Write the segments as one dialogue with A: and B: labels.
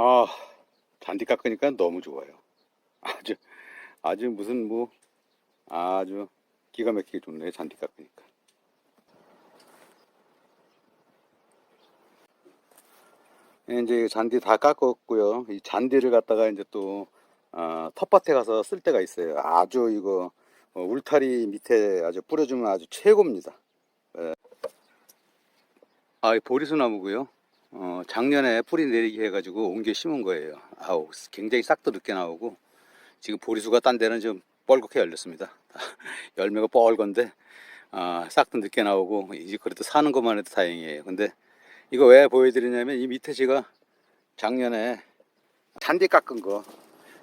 A: 아, 잔디 깎으니까 너무 좋아요. 아주, 아주 무슨 뭐, 아주 기가 막히게 좋네, 잔디 깎으니까. 예, 이제 잔디 다 깎았고요. 이 잔디를 갖다가 이제 또, 어, 텃밭에 가서 쓸 때가 있어요. 아주 이거, 어, 울타리 밑에 아주 뿌려주면 아주 최고입니다. 예. 아, 이 보리수 나무고요. 어, 작년에 뿌리 내리기 해가지고 옮겨 심은 거예요. 아우, 굉장히 싹도 늦게 나오고, 지금 보리수가 딴 데는 좀 뻘겋게 열렸습니다. 열매가 뻘건데, 아, 싹도 늦게 나오고, 이제 그래도 사는 것만 해도 다행이에요. 근데 이거 왜 보여드리냐면, 이 밑에 제가 작년에 잔디 깎은 거,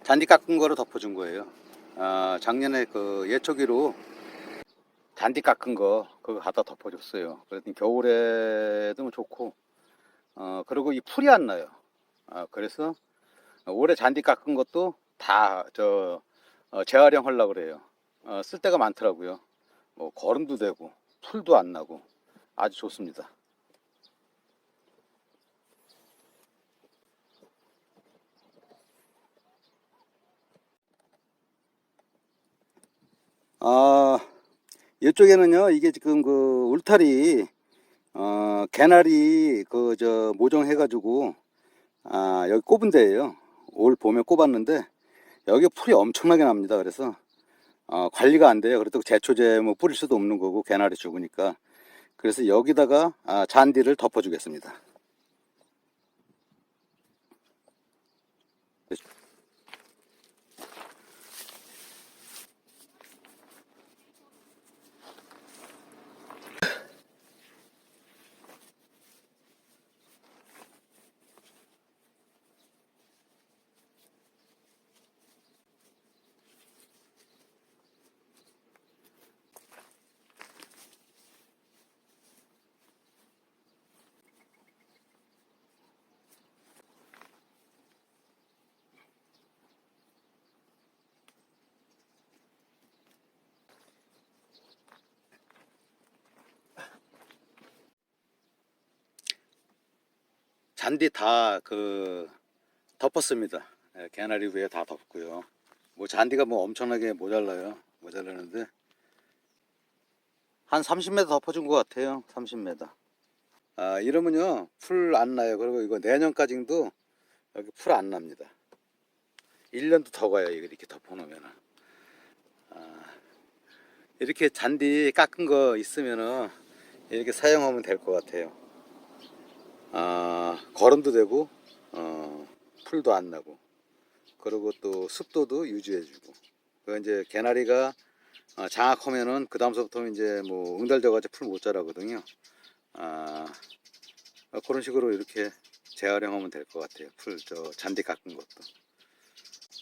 A: 잔디 깎은 거로 덮어준 거예요. 아, 작년에 그 예초기로 잔디 깎은 거, 그거 갖다 덮어줬어요. 그랬더니 겨울에도 뭐 좋고, 어, 그리고 이 풀이 안 나요. 아, 그래서 올해 잔디 깎은 것도 다, 저, 어, 재활용하려고 그래요. 어, 쓸 데가 많더라고요. 뭐, 거름도 되고, 풀도 안 나고, 아주 좋습니다. 아, 이쪽에는요, 이게 지금 그 울타리, 어, 개나리 그 저 모종해 가지고, 아, 여기 꼽은 데예요. 올 봄에 꼽았는데, 여기 풀이 엄청나게 납니다. 그래서, 어, 관리가 안 돼요. 그래도 제초제 뭐 뿌릴 수도 없는 거고, 개나리 죽으니까. 그래서 여기다가 아, 잔디를 덮어 주겠습니다. 잔디 다 그 덮었습니다. 예, 개나리 위에 다 덮고요. 뭐 잔디가 뭐 엄청나게 모자라요. 모자라는데 한 30m 덮어준 것 같아요. 30m. 아 이러면요 풀 안 나요. 그리고 이거 내년까지도 여기 풀 안 납니다. 1년도 더 가요. 이거 이렇게 덮어놓으면. 아, 이렇게 잔디 깎은 거 있으면은 이렇게 사용하면 될 것 같아요. 아, 거름도 되고 어, 풀도 안 나고 그리고 또 습도도 유지해주고 그 이제 개나리가 어, 장악하면은 그 다음서부터 이제 뭐 응달져가지고 풀 못 자라거든요. 아, 어, 그런 식으로 이렇게 재활용하면 될 것 같아요. 풀 저 잔디 깎은 것도.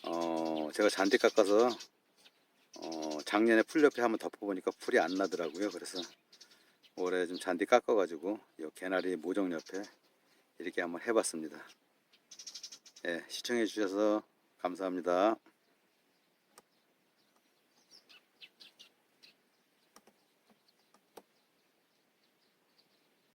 A: 어, 제가 잔디 깎아서 어, 작년에 풀 옆에 한번 덮어보니까 풀이 안 나더라고요. 그래서 올해 좀 잔디 깎아가지고 이 개나리 모종 옆에 이렇게 한번 해봤습니다. 예, 시청해 주셔서 감사합니다.